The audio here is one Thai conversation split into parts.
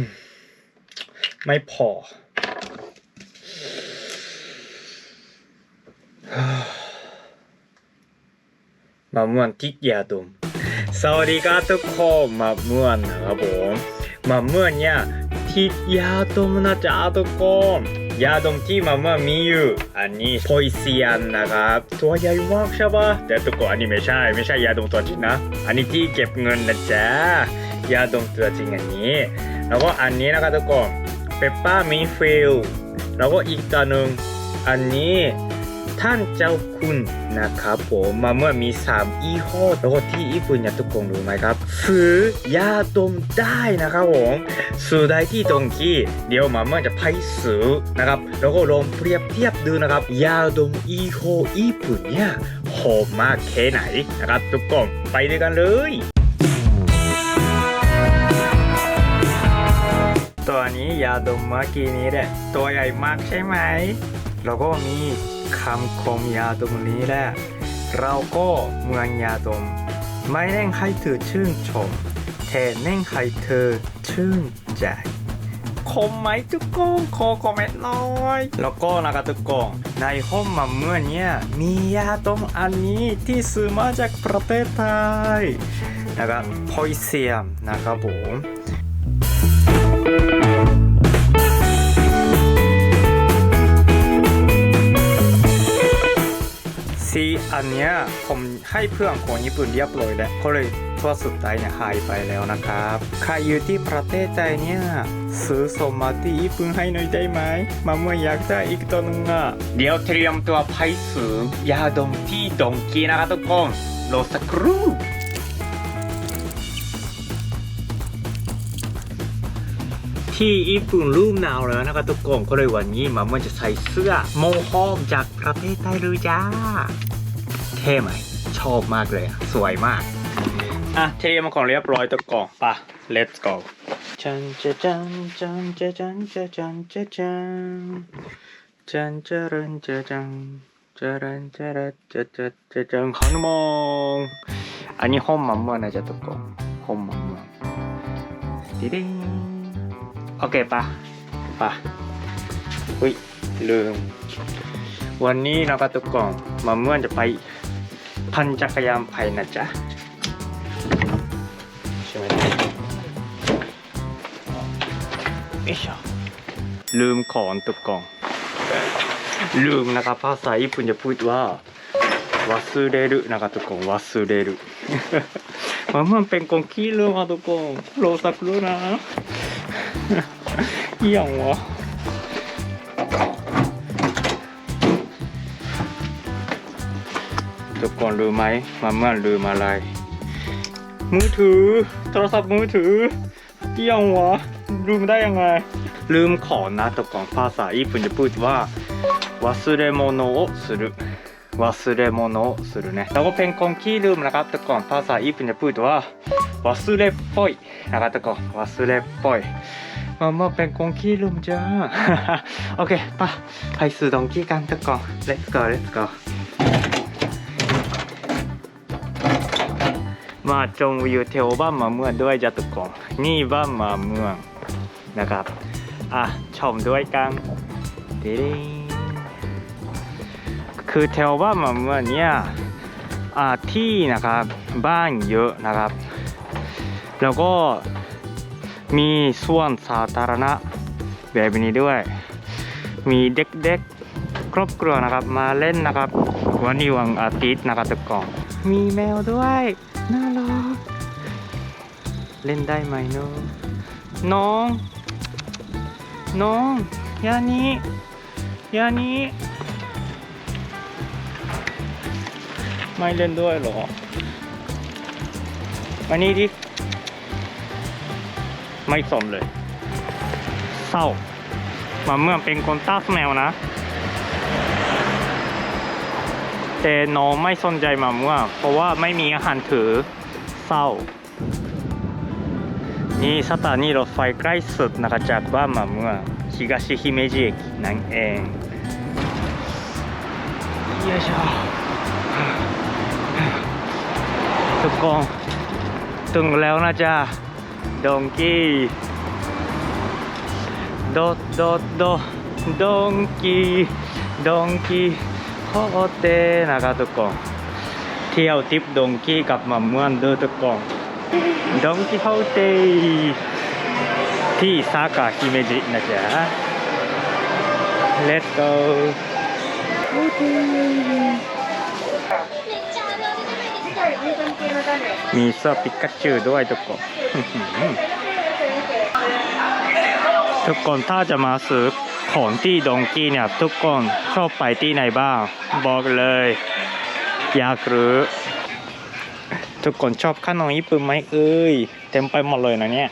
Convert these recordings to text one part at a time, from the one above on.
มไม่พอมาม่วนทิกยาดมสวัสดีครับทุกคนมาม่วนนะครับผมมาม่วนเนี่ยทิกยาดมนะจ๊ะทุกคน ยาดมที่มาม่ามีอยู่อันนี้โพยเซียนนะครับ ตัวใหญ่มากใช่ปะแต่ทุกคนอันนี้ไม่ใช่ ไม่ใช่ยาดมตัวจริงนะ อันนี้ที่เก็บเงินนะจ๊ะยาดมตัวจริงอันนี้ แล้วก็อันนี้นะครับทุกคนเปปป้ามีฟิลแล้วก็อีกตัวหนึ่งอันนี้ ท่านเจ้าคุณนะครับผมมาเมื่อมี 3 ยี่ห้อแล้วก็ที่ญี่ปุ่นเนี่ยทุกคนรู้ไหมครับซื้อยาดมได้นะครับผมซื้อได้ที่ตรงที่เดี๋ยวมาเมื่อจะไปซื้อนะครับแล้วก็ลองเปรียบเทียบดูนะครับยาดมยี่ห้อญี่ปุ่นเนี่ยหอมมากแค่ไหนนะครับ ทุกคนไปด้วยกันเลยตัวนี้ยาดมเมื่อกี้นี้แหละตัวใหญ่มากใช่ไหม แล้วก็มี คำคมยาดมนี้แหละเราก็เมืองยาดม ไม่เน่งให้เธอชื่นชมแต่เน่งให้เธอชื่นใจคมไหมทุกคนขอคอมเมนต์หน่อยแล้วก็นะครับทุกคนในห้องมาเมื่อเนี้ยมียาดมอันนี้ที่ซื้อมาจากประเทศไทยนะครับพอยเซียมนะครับผม ผมให้เพื่อนคนญี่ปุ่นเรียบร้อยแล้วก็เลยตัวสุดท้ายเนี่ยหายไปแล้วนะครับ ใครอยู่ที่ประเทศไทยเนี่ย ซื้อสมมาที่ญี่ปุ่นให้หน่อยได้ไหมมาเมื่ออยากได้อีกตัวหนึงอะเดี๋ยวเตรียมตัวไปซื้อยาดมที่ดงกีนะครับทุกคนรอสักครู่ที่ญี่ปุ่นรูปหนาวแล้วนะครับทุกคนก็เลยวันนี้มาเมื่อจะใส่เสื้อโมฮอมจากประเทศไทยเลยจ้า เท่ไหม ชอบมากเลยสวยมาก อะเทมาของเรียบร้อยตัวกล่องปะ let's go จันจะจันจันจะจันจะจันจะจันจันจะรันจะจังจะรันจะรันจะจะจะจังขันมองอันนี้ห้องมัมม่วนะจ๊ะทุกคนห้องมัมม่วดิดิงโอเคปะปะอุ้ยลืมวันนี้นะครับทุกคนมาเมื่อจะไป พันจักรยานไปนะจ๊ะใช่ไหมลืมของตุกกอง ลืมนะครับภาษาญี่ปุ่นจะพูดว่าวัสเรรุนะครับทุกคนวัสเรรุมันมันเป็นกองขี้ลืมอะทุกคนโลสักรู้นะเอี่ยงวะ ทุกคนรู้ไหมมาเมื่อลืมอะไร มือถือ โทรศัพท์มือถือเอี่ยงวะลืมได้ยังไง ลืมของนะทุกคนภาษาญี่ปุ่นจะพูดว่า忘れ物をする忘れ物をするねแล้วก็เป็นคนขี้ลืมนะครับทุกคนภาษาญี่ปุ่นจะพูดว่า忘れっぽいนะครับทุกคน忘れっぽいมามาเป็นคนขี้ลืมจ้า โอเคป่ะไปซื้อดองกี้กันทุกคน let's go let's go มาจงวิวเทวบ้านมาเมืองด้วยจะทุกคนนี่บ้านมาเมืองนะครับอะชมด้วยกันดิดิงคือแถวบ้านมาเมื่อเนี้ยอ่าที่นะครับบ้านเยอะนะครับ แล้วก็มีส่วนสาธารณะแบบนี้ด้วย มีเด็กๆครอบครัวนะครับมาเล่นนะครับ วันนี้วันอาทิตย์นะครับทุกคนมีแมวด้วย น่ารัก เล่นได้ไหมน้องน้อง น้องยานี้ยานี้ ไม่เล่นด้วยหรอ มานี่ดิ ไม่สมเลย เศร้ามาเมื่อเป็นคนต้าแมวนะ แต่น้องไม่สนใจมามว่าเพราะว่าไม่มีอาหารถือเศร้า นี่สถานีรถไฟใกล้สุดนะคะจากบ้านมาม่วงฮิกาชิฮิเมจิกินั่นเองเยอะจ้าทุกคนถึงแล้วนะจ๊ะดงกี้โดดโดดโดดงกี้ดงกี้ โคเตนะครับทุกคนเที่ยวทิปดงกี้กับมาเมืองด้อทุกคนดงกี้โฮเตที่ซากะฮิเมจินะจ๊ะ Let's go มีเสื้อปิกาจูด้วยทุกคนทุกคนถ้าจะมาซื้อ ของที่ดงกี้เนี่ยทุกคนชอบไปที่ไหนบ้าง บอกเลย อยากรู้ทุกคนชอบขนมญี่ปุ่นไหมเอ้ย เต็มไปหมดเลยนะเนี่ย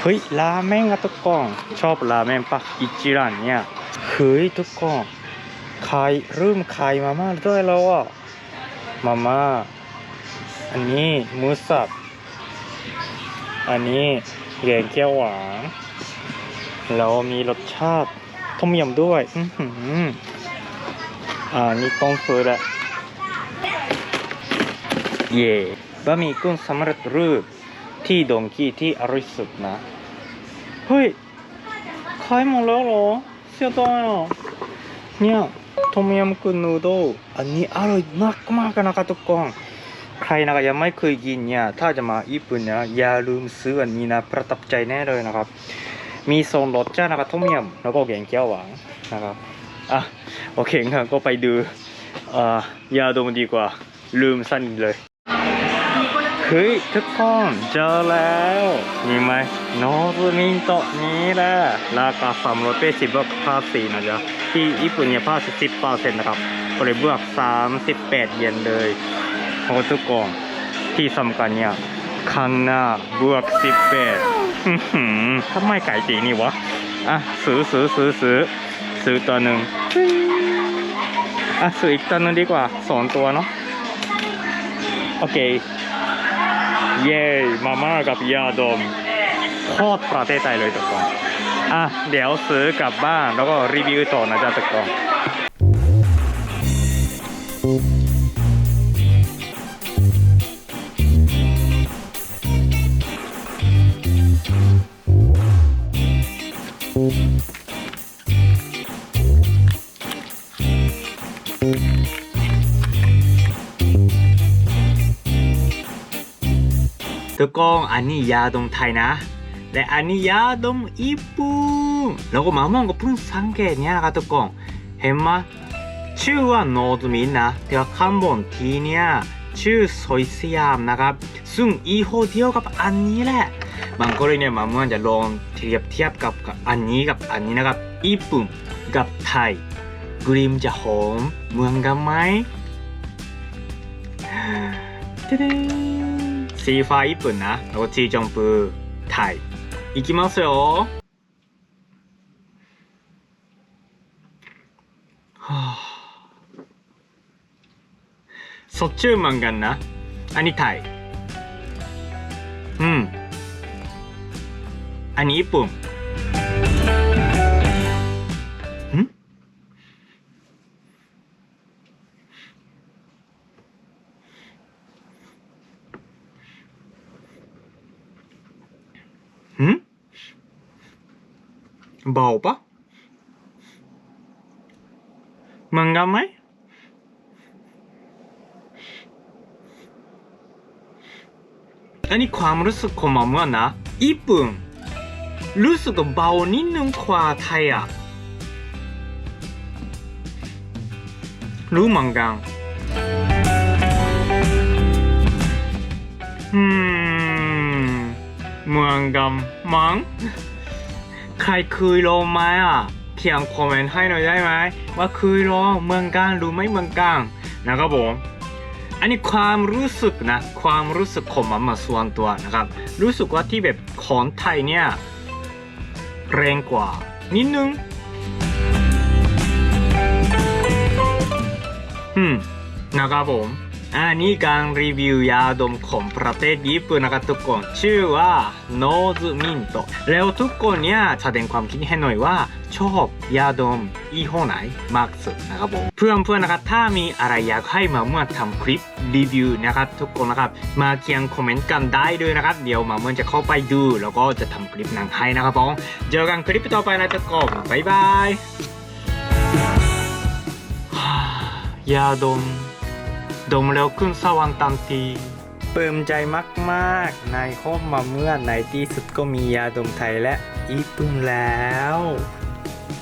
เฮ้ยราเมงอะทุกคนชอบราเมงปะอิจิรันเนี่ย เฮ้ยทุกคนขายเริ่มขายมาม่าด้วยแล้วอะมาม่าอันนี้มูสับอันนี้แกงเขียวหวาน แล้วมีรสชาติต้มยำด้วย อือหืออ่า นี่ต้มซื้อแหละ เย่บะหมี่กุ้งสำเร็จรูปที่ดงกี้ที่อร่อยสุดนะ เฮ้ยขายหมดแล้วเหรอ เสียดายอะเนี่ยต้มยำกุ้งนูโดอันนี้อร่อยมากมากนะครับทุกคนใครนะครับยังไม่เคยกินเนี่ย ถ้าจะมาญี่ปุ่นเนี่ยอย่าลืมซื้ออันนี้นะ ประทับใจแน่เลยนะครับ มีโซนรสชานะครับต้มยำแล้วก็แกงเขียวหวานนะครับอะโอเคงั้นก็ไปดูอ่อยาดมดีกว่าลืมสั้นเลยเฮ้ยทุกคนเจอแล้วมีไหมโนบุมินโตะนี้แหละราคาสามร้อยแปดสิบบวกภาษีนะจ๊ะที่ญี่ปุ่นเนี่ยภาษีสิบเปอร์เซ็นต์นะครับก็เลยบวกสามสิบแปดเยนเลยโอ้ทุกคนที่สำคัญเนี่ย ข้างหน้าบวกสิบแปดทำไมไก่ตีนี่วะ อะซื้อซื้อซื้อซื้อซื้อตัวหนึ่งอะซื้ออีกตัวนึงดีกว่าสองตัวเนาะโอเค เย้มาม่ากับยาดมโคตรประเทศไทยเลยทุกคนอะเดี๋ยวซื้อกลับบ้านแล้วก็รีวิวต่อนะจ๊ะทุกคน ตัวกองอันนี้ยาดตงไทยนะ และอันนี้ยาดตงญี่ปุ่นแล้วก็มามองก็เพิ่งสังเกตเนี่ยนะครับตัวกองเห็นไหมชื่อว่าโนดมินนะแต่ว่าคำบนทีเนี่ยชื่อโซยสยามนะครับ ซึ่งอีโฮเดียวกับอันนี้แหละ บางคนเนี่ยมามื่อจะลองเทียบเทียบกับอันนี้กับอันนี้นะครับญี่ปุ่นกับไทยกรีมจะหอมเมืองกันไหมเด้ C5 一分な。ごちいジョンプタイ。いきますよ。はあ。そっちゅうまんがんな。あにタイ。うん。あに一分。 เบาปะมันกันไหมอันนี้ความรู้สึกของมาเมื่อนะญี่ปุ่นรู้สึกเบานิดนึงกว่าไทยอะรู้เหมือนกันอืมเหมือนกันมั้ง ใครเคยลองไหมอะ เขียนคอมเมนต์ให้หน่อยได้ไหม ว่าเคยลองเมือนกันหรือไม่เมือนกันนะครับผมอันนี้ความรู้สึกนะความรู้สึกของมันมาส่วนตัวนะครับ รู้สึกว่าที่แบบของไทยเนี่ยแรงกว่า นิดนึงอืมนะครับผม อันนี้การรีวิวยาดมของประเทศญี่ปุ่นนะครับทุกคนชื่อว่า Nose Mint แล้วทุกคนเนี่ยแสดงความคิดให้หน่อยว่าชอบยาดมยี่ห้อไหนมากสุดนะครับผมเพื่อนเพื่อนนะครับถ้ามีอะไรอยากให้มาเมื่อทำคลิปรีวิวนะครับทุกคนนะครับมาเขียนคอมเมนต์กันได้ด้วยนะครับเดี๋ยวมาเมื่อจะเข้าไปดู แล้วก็จะทำคลิปนังให้นะครับผมเจอกันคลิปต่อไปนะทุกคนบ๊ายบายยาดม ดมแล้วขึ้นสวรรค์ทันทีปลื้มใจมากๆในห้องมาเมื่อในที่สุดก็มียาดมไทยและญี่ปุ่นแล้ว